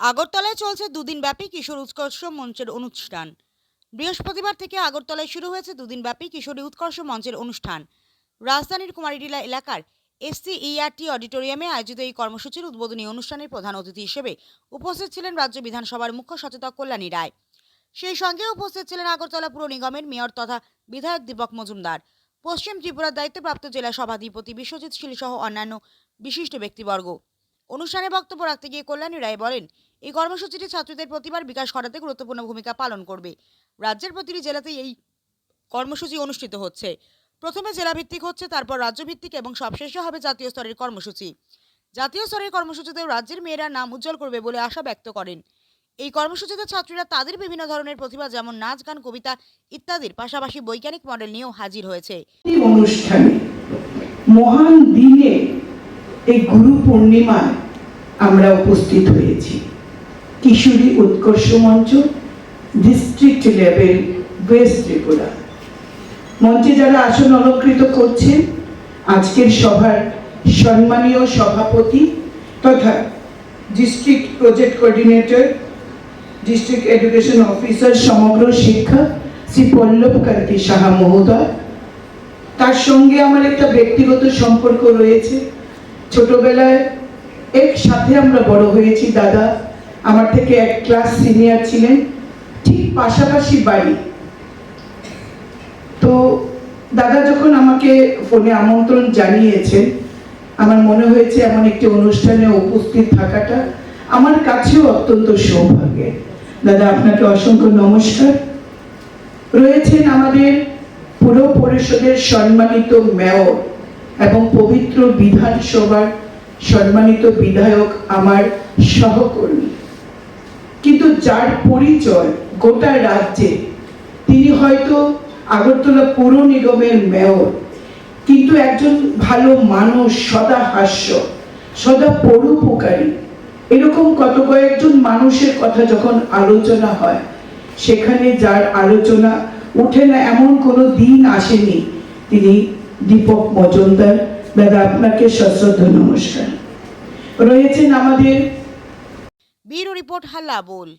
আগরতলায় চলছে দুদিন ব্যাপী কিশোর উৎকর্ষ মঞ্চের অনুষ্ঠান। বৃহস্পতিবার থেকে আগরতলায় শুরু হয়েছে দুদিন ব্যাপী কিশোরী উৎকর্ষ মঞ্চের অনুষ্ঠান। রাজধানীর কুমারীটিলা এলাকার এসসি ইআরটি অডিটোরিয়ামে আয়োজিত এই কর্মসূচির উদ্বোধনী অনুষ্ঠানের প্রধান অতিথি হিসেবে উপস্থিত ছিলেন রাজ্য বিধানসভার মুখ্য সচেতক কল্যাণী রায়। সেই সঙ্গে উপস্থিত ছিলেন আগরতলা পুর নিগমের মেয়র তথা বিধায়ক দীপক মজুমদার। পশ্চিম ত্রিপুরার দায়িত্বপ্রাপ্ত জেলা সভাধিপতি বিশ্বজিৎ শীল সহ অন্যান্য বিশিষ্ট ব্যক্তিবর্গ। অনুষ্ঠানে বক্তব্য রাখতে গিয়ে কল্যাণী রায় বলেন এই কর্মসূচিটি ছাত্রীদের প্রতিভার বিকাশ ঘটাতে গুরুত্বপূর্ণ ভূমিকা পালন করবে। রাজ্যের প্রতিটি জেলাতেই এই কর্মসূচি অনুষ্ঠিত হচ্ছে। প্রথমে জেলাভিত্তিক হচ্ছে, তারপর রাজ্যভিত্তিক এবং সবশেষে হবে জাতীয় স্তরের কর্মসূচি। জাতীয় স্তরের কর্মসূচিতেও রাজ্যের মেয়েরা নাম উজ্জ্বল করবে বলে আশা ব্যক্ত করেন। এই কর্মসূচিতে ছাত্রীরা তাদের বিভিন্ন ধরনের প্রতিভা যেমন নাচ, গান, কবিতা ইত্যাদির পাশাপাশি বৈজ্ঞানিক মডেল নিয়েও হাজির হয়েছে। অনুষ্ঠানে মহান দিনে এই গুরু পূর্ণিমায় আমরা উপস্থিত হয়েছি। কিশোরী উৎকর্ষ মঞ্চ ডিস্ট্রিক্ট লেভেল ওয়েস্ট ত্রিপুরা মঞ্চে যারা আসন অলঙ্কৃত করছেন, আজকের সভার সম্মানীয় সভাপতি তথা district project coordinator district education officer Samagra Shiksha Shri পল্লব কান্তি সাহা মহোদয়। তার সঙ্গে আমার একটা ব্যক্তিগত সম্পর্ক রয়েছে। ছোটবেলায় একসাথে আমরা বড় হয়েছি, দাদা। আমার থেকে এক ক্লাস সিনিয়র ছিলেন, ঠিক পাশাপাশি বাড়ি। তো দাদা যখন আমাকে ফোনে আমন্ত্রণ জানিয়েছেন, আমার মনে হয়েছে এমন একটি অনুষ্ঠানে উপস্থিত থাকাটা আমার কাছেও অত্যন্ত সৌভাগ্যের দাদা, আপনাকে অসংখ্য নমস্কার। রয়েছেন আমাদের পুর পরিষদের সম্মানিত মেয়র এবং পবিত্র বিধানসভার সম্মানিত বিধায়ক আমার সহকর্মী। কিন্তু যার পরিচয় গোটা রাজ্যে, তিনি হয়তো আগরতলা পৌর নিগমের মেয়র, কিন্তু একজন ভালো মানুষ, সদা হাস্য, সদা পরোপকারী। এরকম কত কয়েকজন মানুষের কথা যখন আলোচনা হয়, সেখানে যার আলোচনা উঠে না, এমন কোনো দিন আসেনি, তিনি দীপক মজুমদার। দাদা আপনাকে সশ্রদ্ধ নমস্কার। রয়েছেন আমাদের ব্যুরো রিপোর্ট হাল্লা বোল।